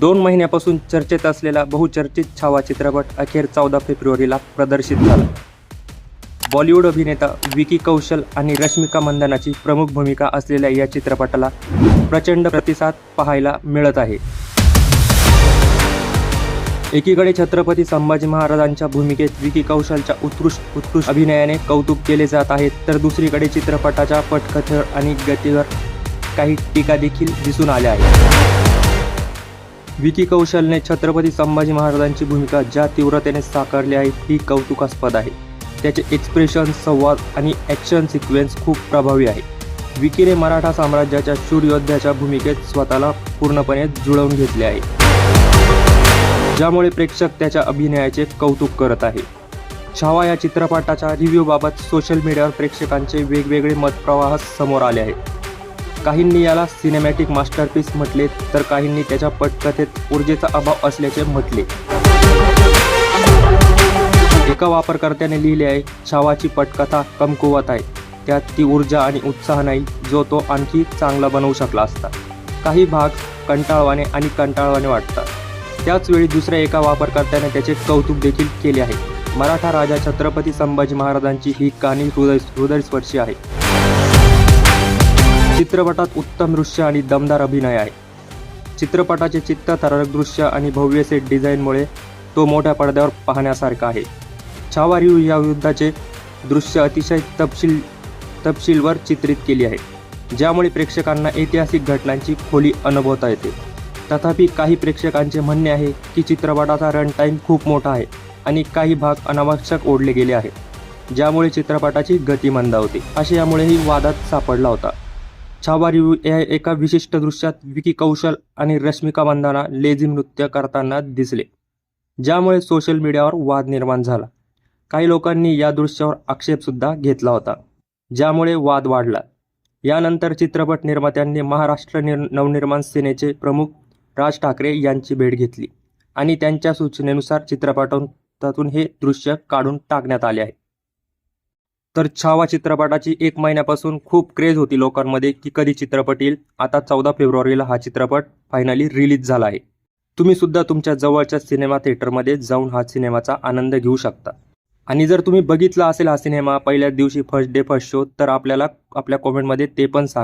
दोन महिन्यापासून चर्चेत असलेला बहुचर्चित छावा चित्रपट अखेर चौदा फेब्रुवारीला प्रदर्शित झाला. बॉलिवूड अभिनेता विकी कौशल आणि रश्मिका मंदानाची प्रमुख भूमिका असलेल्या या चित्रपटाला प्रचंड प्रतिसाद पाहायला मिळत आहे. एकीकडे छत्रपती संभाजी महाराजांच्या भूमिकेत विकी कौशलच्या उत्कृष्ट उत्कृष्ट अभिनयाने कौतुक केले जात आहे तर दुसरीकडे चित्रपटाच्या पटकथेवर आणि गतीवर काही टीका देखील दिसून आल्या आहेत. विकी कौशलने छत्रपती संभाजी महाराजांची भूमिका ज्या तीव्रतेने साकारली आहे ही कौतुकास्पद आहे. त्याचे एक्सप्रेशन संवाद आणि ॲक्शन सिक्वेन्स खूप प्रभावी आहे. विकीने मराठा साम्राज्याच्या शूरयोद्ध्याच्या भूमिकेत स्वतःला पूर्णपणे जुळवून घेतले आहे. ज्यामुळे प्रेक्षक त्याच्या अभिनयाचे कौतुक करत आहे. छावा या चित्रपटाच्या रिव्ह्यूबाबत सोशल मीडियावर प्रेक्षकांचे वेगवेगळे मतप्रवाह समोर आले आहेत. काहींनी याला सिनेमॅटिक मास्टरपीस म्हटले तर काहींनी त्याच्या पटकथेत ऊर्जेचा अभाव असल्याचे म्हटले. एका वापरकर्त्याने लिहिले आहे छावाची पटकथा कमकुवत आहे. त्यात ती ऊर्जा आणि उत्साह नाही जो तो आणखी चांगला बनवू शकला असता. काही भाग कंटाळवाने आणि कंटाळवाने वाटतात. त्याचवेळी दुसऱ्या एका वापरकर्त्याने त्याचे कौतुक देखील केले आहे. मराठा राजा छत्रपती संभाजी महाराजांची ही कहाणी हृदय हृदयस्पर्शी आहे. चित्रपटात उत्तम दृश्य आणि दमदार अभिनय आहे. चित्रपटाचे चित्तथरारक दृश्य आणि भव्य सेट डिझाईनमुळे तो मोठ्या पडद्यावर पाहण्यासारखा आहे. छावा या युद्धाचे दृश्य अतिशय तपशील तपशीलवर चित्रित केली आहे. ज्यामुळे प्रेक्षकांना ऐतिहासिक घटनांची खोली अनुभवता येते. तथापि काही प्रेक्षकांचे म्हणणे आहे की चित्रपटाचा रन टाईम खूप मोठा आहे आणि काही भाग अनावश्यक ओढले गेले आहेत ज्यामुळे चित्रपटाची गती मंदावते. असे यामुळेही वादात सापडला होता. छावा रिव्ह्यू या एका विशिष्ट दृश्यात विकी कौशल आणि रश्मिका मंदाना लेझी नृत्य करताना दिसले ज्यामुळे सोशल मीडियावर वाद निर्माण झाला. काही लोकांनी या दृश्यावर आक्षेपसुद्धा घेतला होता ज्यामुळे वाद वाढला. यानंतर चित्रपट निर्मात्यांनी महाराष्ट्र निर नवनिर्माण सेनेचे प्रमुख राज ठाकरे यांची भेट घेतली आणि त्यांच्या सूचनेनुसार चित्रपटातून हे दृश्य काढून टाकण्यात आले आहे. तर छावा चित्रपटाची एक महिन्यापासून खूप क्रेज होती लोकांमध्ये की कधी चित्रपट येईल. आता चौदा फेब्रुवारीला हा चित्रपट फायनली रिलीज झाला आहे. तुम्ही सुद्धा तुमच्या जवळच्या सिनेमा थिएटरमध्ये जाऊन हा सिनेमाचा आनंद घेऊ शकता. आणि जर तुम्ही बघितला असेल हा सिनेमा पहिल्या दिवशी फर्स्ट डे फर्स्ट शो तर आपल्याला आपल्या कॉमेंटमध्ये ते पण सांगा.